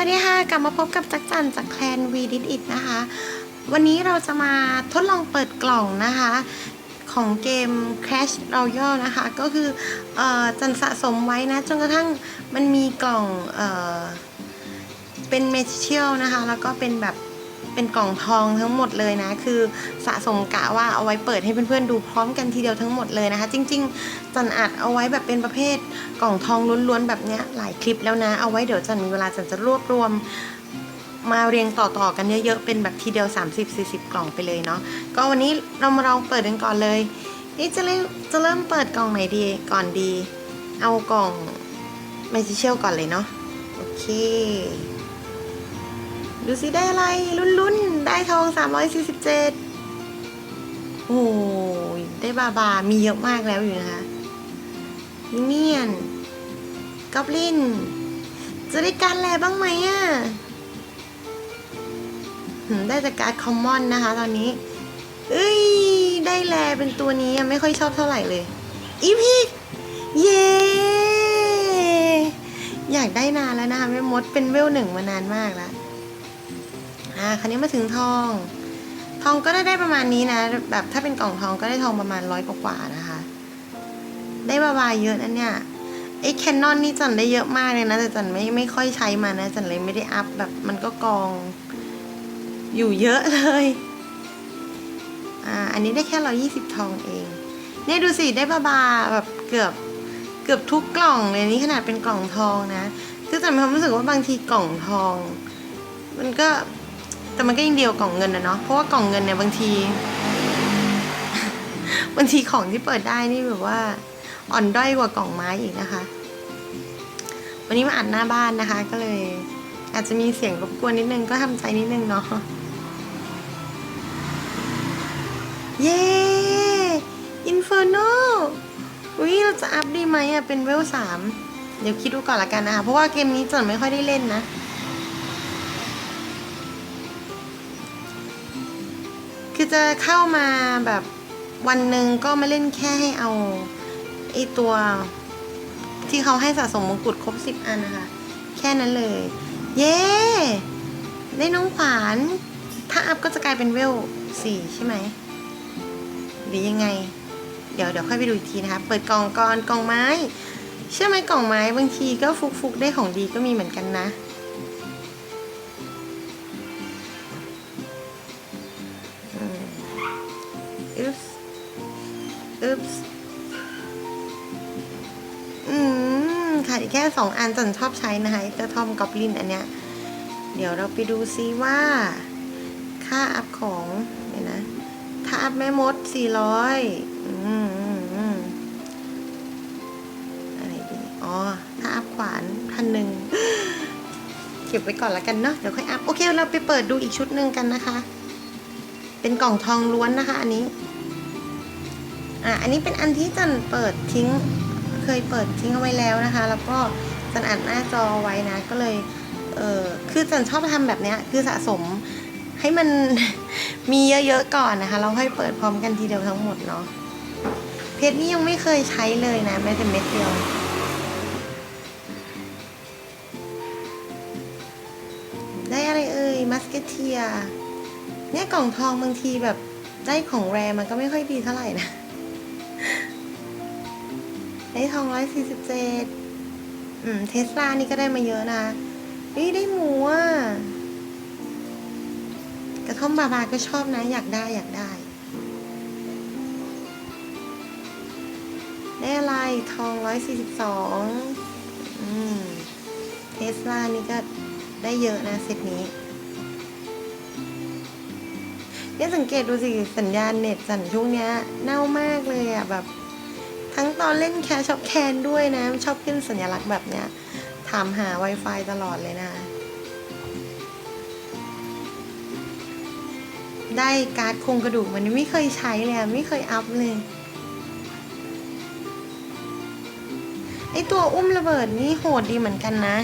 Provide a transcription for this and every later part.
วัสดีค่ะ กลับมาพบกับจักจันจากแคลนวีดิอิดนะคะ วันนี้เราจะมาทดลองเปิดกล่องนะคะ ของเกม Crash Royale นะคะ ก็คือออจันสะสมไว้นะ จนกระทั่งมันมีกล่องเออเป็นเมจิเชียลนะคะ แล้วก็เป็นแบบ เป็นกล่องทองทั้งหมดเลยนะ คือสะสมกะว่าเอาไว้เปิดให้เพื่อนๆดูพร้อมกันทีเดียวทั้งหมดเลยนะคะ จริง ๆ จันอัดเอาไว้แบบเป็นประเภทกล่องทองล้วนๆแบบเนี้ยหลายคลิปแล้วนะ เอาไว้เดี๋ยวจันมีเวลาจันจะรวบรวมมาเรียงต่อๆกันเยอะๆ เป็นแบบทีเดียว 30-40 กล่องไปเลยเนาะ ก็วันนี้เรามาลองเปิดกันก่อนเลย นี่จะเริ่มจะเริ่มเปิดกล่องไหนดีก่อนดี เอากล่องแมจิเชลก่อนเลยเนาะ โอเค ดูสิได้อะไรลุ้นๆ ได้ทอง 347 โอ้ยได้บาบา มีเยอะมากแล้วอยู่นะคะมิเนียนกอบลิน จะได้การแลบ้างไหมอะหืมได้แต่การคอมมอนนะคะตอนนี้ เอ้ย ได้แลเป็นตัวนี้ไม่ค่อยชอบเท่าไหร่เลย อีพิกเย้อยากได้นานแล้วนะคะแม่มดเป็นเวลหนึ่งมานานมากแล้ว อ่า คราวนี้มาถึงทอง ทองก็ได้ได้ประมาณนี้นะ แบบถ้าเป็นกล่องทองก็ได้ทองประมาณร้อยกว่าๆนะคะ ได้บาบาเยอะนะเนี่ย ไอ้แคนนอนนี่จันได้เยอะมากเลยนะ แต่จันไม่ไม่ค่อยใช้มันนะ จันเลยไม่ได้อัพแบบมันก็กอง อยู่เยอะเลย อ่า อันนี้ได้แค่ร้อยี่สิบทองเอง เนี่ยดูสิได้บาบาแบบเกือบเกือบทุกกล่องเลยนี่ขนาดเป็นกล่องทองนะ คือจันมีความรู้สึกว่าบางทีกล่องทอง มันก็ แต่มันก็ยังเดียวกล่องเงินนะเนาะเพราะว่ากล่องเงินเนี่ยบางที บางทีของที่เปิดได้นี่แบบว่า อ่อนด้อยกว่ากล่องไม้อีกนะคะ วันนี้มาอัดหน้าบ้านนะคะ ก็เลย อาจจะมีเสียงรบกวนนิดนึงก็ทำใจนิดนึงเนาะเย้อินเฟอร์โนอุ้ยเราจะอัพดีไหมอะเป็นเวลสามเดี๋ยวคิดดูก่อนละกันนะคะเพราะว่าเกมนี้จนไม่ค่อยได้เล่นนะ คือจะเข้ามาแบบวันหนึ่งก็มาเล่นแค่ให้เอาไอตัวที่เขาให้สะสมมงกุฎครบสิบอันนะคะ แค่นั้นเลย เย้ได้น้องขวาน ถ้าอัพก็จะกลายเป็นเวลสี่ใช่ไหมหรือยังไง เดี๋ยวเดี๋ยวค่อยไปดูอีกทีนะคะ เปิดกล่องก่อนกล่องไม้ เชื่อไหมกล่องไม้บางทีก็ฟุกฟุกๆได้ของดีก็มีเหมือนกันนะ อึ๊บอึ๊บอืมขาดอีกแค่สองอันจันชอบใช้นะคะเจ้าทอมกอบลินอันเนี้ย เดี๋ยวเราไปดูซิว่า ค่าอัพของเดี๋ยนะ ถ้าอัพแม่มดสี่ร้อยอืมอือืมอะไรดีอ๋อ ถ้าอัพขวานพันหนึ่งเก็บไว้ก่อนละกันเนาะ เดี๋ยวค่อยอัพ โอเค เราไปเปิดดูอีกชุดหนึ่งกันนะคะ เป็นกล่องทองล้วนนะคะอันนี้ อะอันนี้เป็นอันที่จันเปิดทิ้ง เคยเปิดทิ้งเอาไว้แล้วนะคะ แล้วก็จันอัดหน้าจอไว้นะ ก็เลย เออคือจันชอบทำแบบเนี้ย คือสะสมให้มันมีเยอะๆก่อนนะคะ เราค่อยเปิดพร้อมกันทีเดียวทั้งหมดเนาะ เพชรนี่ยังไม่เคยใช้เลยนะแม้แต่เม็ดเดียวได้อะไรเอ่ยมัสเกเทีย เนี่ยกล่องทองบางทีแบบได้ของแรมันก็ไม่ค่อยดีเท่าไหร่นะ ได้ทองร้อยสี่สิบเจ็ดอืมเทสลานี่ก็ได้มาเยอะนะนี่ได้หมูอะ กระท่อมบาบาก็ชอบนะ อยากได้อยากได้ ได้อะไรทองร้อยสี่สิบสองอืมเทสลานี่ก็ได้เยอะนะเซตนี้ เนี่ยสังเกตดูสิสัญญาณเน็ตสันช่วงเนี้ยเน่ามากเลยอะแบบ ทั้งตอนเล่นแคชช็อปแคนด้วยนะ ชอบขึ้นสัญลักษณ์แบบเนี้ยถามหา Wi-Fi ตลอดเลยนะได้การ์ดโครงกระดูกมันไม่เคยใช้เลยไม่เคยอัพเลยไอตัวอุ้มระเบิดนี่โหดดีเหมือนกันนะ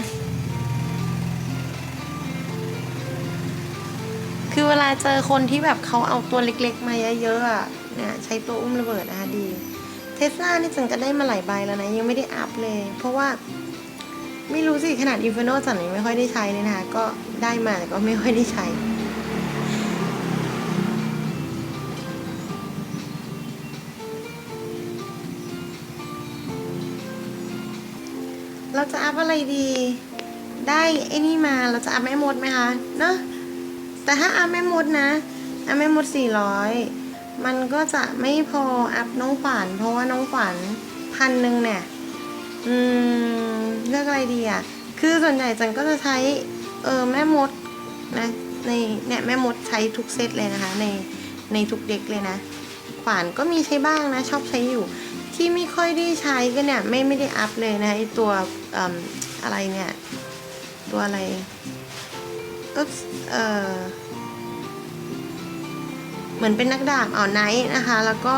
คือเวลาเจอคนที่แบบเขาเอาตัวเล็กๆ มาเยอะๆอะเนี่ยใช้ตัวอุ้มระเบิดนะคะดี เทสลานี่จังก็ได้มาหลายใบแล้วนะ ยังไม่ได้อัพเลย เพราะว่าไม่รู้สิ ขนาด Inferno จันยังไม่ค่อยได้ใช้เลยนะคะก็ได้มาแต่ก็ไม่ค่อยได้ใช้เราจะอัพอะไรดี ได้ไอ้นี่มาเราจะอัพแม่มดไหมคะ เนอะ แต่ถ้าอัพแม่มดนะอัพแม่มดสี่ร้อยมันก็จะไม่พออัพน้องขวัญเพราะว่าน้องขวัญพันหนึ่งเนี่ยอืมเลือกอะไรดีอะ คือส่วนใหญ่จันก็จะใช้เออแม่มดนะในเนี่ยแม่มดใช้ทุกเซตเลยนะคะ ในในทุกเด็กเลยนะ ขวานก็มีใช้บ้างนะ ชอบใช้อยู่ ที่ไม่ค่อยได้ใช้ก็เนี่ยไม่ไม่ได้อัพเลยนะไอตัวเอ่มอะไรเนี่ย ตัวอะไร อุ๊บเออเหมือนเป็นนักดาบเอาไนท์นะคะ แล้วก็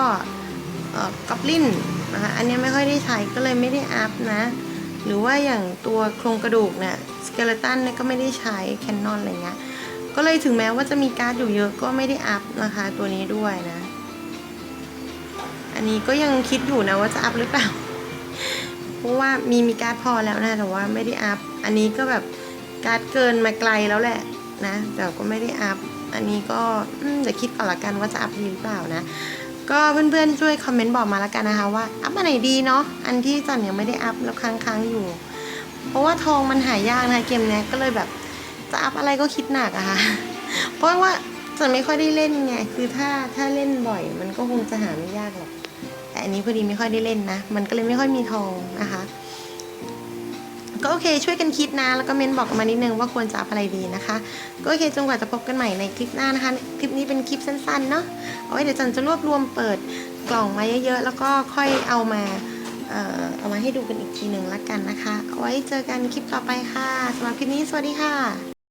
เอ่อกับลินนะคะอันนี้ไม่ค่อยได้ใช้ก็เลยไม่ได้อัพนะ หรือว่าอย่างตัวโครงกระดูกเนี่ยสเกเลตันเนี่ยก็ไม่ได้ใช้แคนนอนอะไรเงี้ยก็เลยถึงแม้ว่าจะมีการ์ดอยู่เยอะก็ไม่ได้อัพนะคะตัวนี้ด้วยนะ อันนี้ก็ยังคิดอยู่นะว่าจะอัพหรือเปล่า เพราะว่ามีมีการ์ดพอแล้วนะแต่ว่าไม่ได้อัพ อันนี้ก็แบบ การ์ดเกินมาไกลแล้วแหละนะแต่ก็ไม่ได้อัพ อันนี้ก็เดี๋ยวคิดก่อนละกันว่าจะอัพดีหรือเปล่านะ ก็เพื่อนๆช่วยคอมเมนต์บอกมาล้วกันนะคะว่าอัพอันไหนดีเนาะ อันที่จันยังไม่ได้อัพแล้วค้างๆอยู่ เพราะว่าทองมันหายากนะคะเกมเนี้ยก็เลยแบบจะอัพอะไรก็คิดหนักอะค่ะ เพราะว่าจันไม่ค่อยได้เล่นไง คือถ้าถ้าเล่นบ่อย มันก็คงจะหาไม่ยากหรอก แต่อันนี้พอดีไม่ค่อยได้เล่นนะ มันก็เลยไม่ค่อยมีทองนะคะ ก็โอเคช่วยกันคิดนะ แล้วก็เมนบอกกันมานิดนึงว่าควรจะอัพอะไรดีนะคะ ก็โอเคจนกว่าจะพบกันใหม่ในคลิปหน้านะคะ คลิปนี้เป็นคลิปสั้นๆเนาะเอาไว้เดี๋ยวจันจะรวบรวมเปิดกล่องมาเยอะๆ แล้วก็ค่อยเอามาเอ่อเอามาให้ดูกันอีกทีหนึ่งละกันนะคะ เอาไว้เจอกันคลิปต่อไปค่ะสำหรับคลิปนี้สวัสดีค่ะ